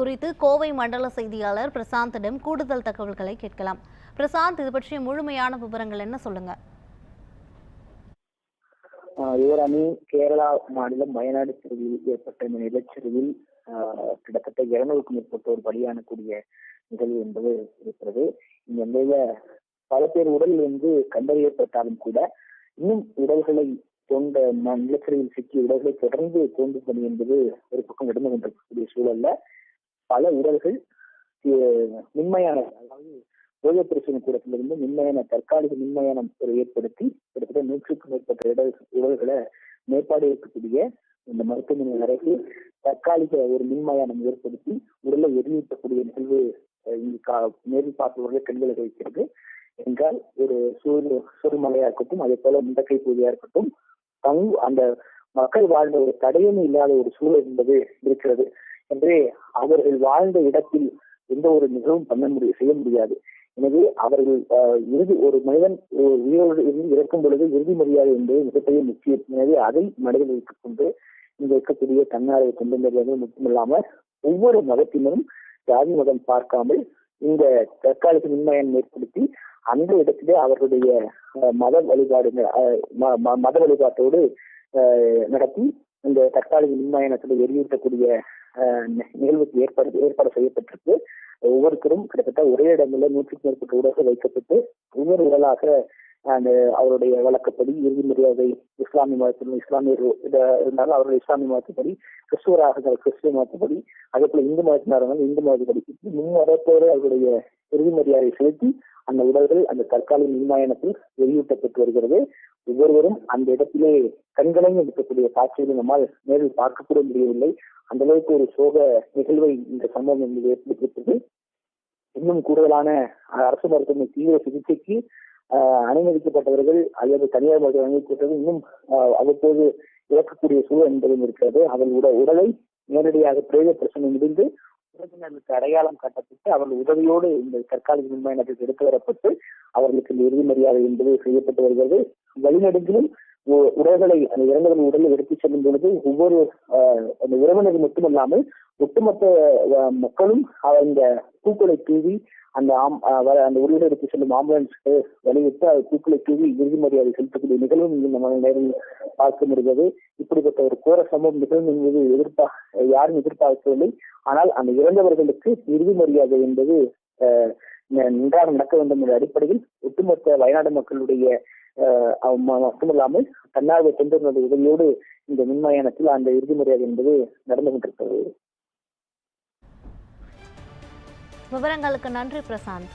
குறித்து கோவை மண்டல செய்தியாளர் பிரசாந்திடம் கூடுதல் தகவல்களை கேட்கலாம். பிரசாந்த் இது பற்றிய முழுமையான விவரங்கள் என்ன சொல்லுங்க? யுவராணி கேரளா மாநிலம் வயநாடு சிறுவில் ஏற்பட்ட இந்த நிலச்சரிவில் கிட்டத்தட்ட இருநூறுக்கும் மேற்பட்டோர் பலியானக்கூடிய நிகழ்வு என்பது இருக்கிறது. இந்த நிலையில பல பேர் உடல் வந்து கண்டறியப்பட்டாலும் கூட இன்னும் உடல்களை தோண்ட நிலச்சரிவில் சிக்கிய உடல்களை தொடர்ந்து தோண்டும் பணி என்பது ஒரு பக்கம் நடந்து கொண்டிருக்கக்கூடிய சூழல்ல பல உடல்கள் மின்மயான அதாவது ஓய்வு பிரச்சனை கூடத்திலிருந்து மின்மயான தற்காலிக மின்மயானம் ஒரு ஏற்படுத்தி கிட்டத்தட்ட நூற்றுக்கும் மேற்பட்ட இடல் உடல்களை மேற்பாடு இருக்கக்கூடிய இந்த மருத்துவமனை அறைக்கு தற்காலிக ஒரு மின்மயானம் ஏற்படுத்தி உடலை எரியூட்டக்கூடிய நிகழ்வு இங்கு கா- நேரில் பார்ப்பவர்கள் கண்களை வைக்கிறது. என்றால் ஒரு சூரிய சூரியமலையா இருக்கட்டும் அதே போல முண்டக்கை பூஜையா இருக்கட்டும் தங்கு அந்த மக்கள் வாழ்ந்த ஒரு தடையமே இல்லாத ஒரு சூழல் என்பது இருக்கிறது. என்றே அவர்கள் வாழ்ந்த இடத்தில் எந்த ஒரு நிகழ்வும் பண்ண முடியும் செய்ய முடியாது. எனவே அவர்கள் இறுதி ஒரு மனிதன் உயிரோடு இருந்து இறக்கும் பொழுது இறுதி மரியாதை என்பது மிகப்பெரிய முக்கியம். எனவே அதை மனதில் வைத்துக் கொண்டு இங்க இருக்கக்கூடிய தன்னார்வ கொண்டு நிறுவனங்கள் மட்டுமில்லாமல் ஒவ்வொரு மதத்தினரும் ஜாதி மதம் பார்க்காமல் இந்த தற்காலிக மின்மயம் ஏற்படுத்தி அந்த இடத்திலே அவர்களுடைய மத வழிபாடு ம- ம- மத வழிபாட்டோடு நடத்தி இந்த தற்காலிக மின்மயனத்தில் எரியூட்டக்கூடிய நிகழ்வுக்கு ஏற்பாடு ஏற்பாடு செய்யப்பட்டிருக்கு. ஒவ்வொருத்தரும் கிட்டத்தட்ட ஒரே இடங்களில் நூற்றுக்கு மேற்பட்ட உடல்கள் வைக்கப்பட்டு ஒவ்வொரு உடலாக அந்த அவருடைய வழக்கப்படி இறுதி மரியாதை இஸ்லாமிய மதத்தில் இஸ்லாமியர் இருந்தாலும் அவருடைய இஸ்லாமிய மதத்துப்படி கிறிஸ்துவராக இருந்தால் கிறிஸ்துவ மதத்துப்படி அதே போல இந்து மதத்தினர் இருந்தாலும் இந்து மதத்துப்படி இப்படி முன்வரத்தோடு அவருடைய இறுதி மரியாதை செலுத்தி அந்த உடல்கள் அந்த தற்காலிக மின்மயனத்தில் வெளியூட்டப்பட்டு வருகிறது. ஒவ்வொருவரும் அந்த இடத்திலே கண்களையும் எடுக்கக்கூடிய காட்சியை நம்மால் நேரில் பார்க்க கூட முடியவில்லை. அந்த அளவுக்கு ஒரு சோக நிகழ்வை இந்த சம்பவம் என்பது ஏற்படுத்தியிருக்கிறது. இன்னும் கூடுதலான அஹ், அரசு மருத்துவமனை தீவிர சிகிச்சைக்கு அனுமதிக்கப்பட்டவர்கள் அல்லது தனியார் மருத்துவ அனுமதிக்கப்பட்டவர்கள் இன்னும் அஹ், அவ்வப்போது இறக்கக்கூடிய சூழல் என்பதும் இருக்கிறது. அவர்கள் உட உடலை நேரடியாக பிரேத பிரச்சனை முடிந்து உறவினர்களுக்கு அடையாளம் காட்டப்பட்டு அவர்கள் உதவியோடு இந்த தற்காலிக விமானத்திற்கு எடுத்து வரப்பட்டு அவர்களுக்கு இந்த இறுதி மரியாதை என்பது செய்யப்பட்டு வருகிறது. வழிநடுங்கிலும் உ- உடல்களை அந்த இறந்தவர்கள் உடலை எடுத்து செல்லும் பொழுது ஒவ்வொரு அந்த உறவினர்கள் மட்டுமல்லாமல் ஒட்டுமொத்த மக்களும் அவர் இந்த பூக்களை தூவி அந்த ஆம் வர- அந்த உடலை எடுத்து செல்லும் ஆம்புலன்ஸ்க்கு வழிவிட்டு அது பூக்களை தூவி இறுதி மரியாதை செலுத்தக்கூடிய நிகழ்வும் இந்த நேரம் பார்க்க முடிகிறது இப்படிப்பட்ட ஒரு கோர சம்பவம் நிகழும் என்பது எதிர்ப்பா யாரும் எதிர்பார்க்கவில்லை. ஆனால் அந்த இறந்தவர்களுக்கு இறுதி மரியாதை என்பது நன்றாக நடக்க வேண்டும் என்ற அடிப்படையில் ஒட்டுமொத்த வயநாடு மக்களுடைய ஆஹ், மட்டுமல்லாமல் தன்னார்வ தொண்டர்களுடைய உதவியோடு இந்த மின்மயானத்தில் அந்த இறுதி மரியாதை என்பது நடந்து கொண்டிருக்கிறது. விவரங்களுக்கு நன்றி பிரசாந்த்.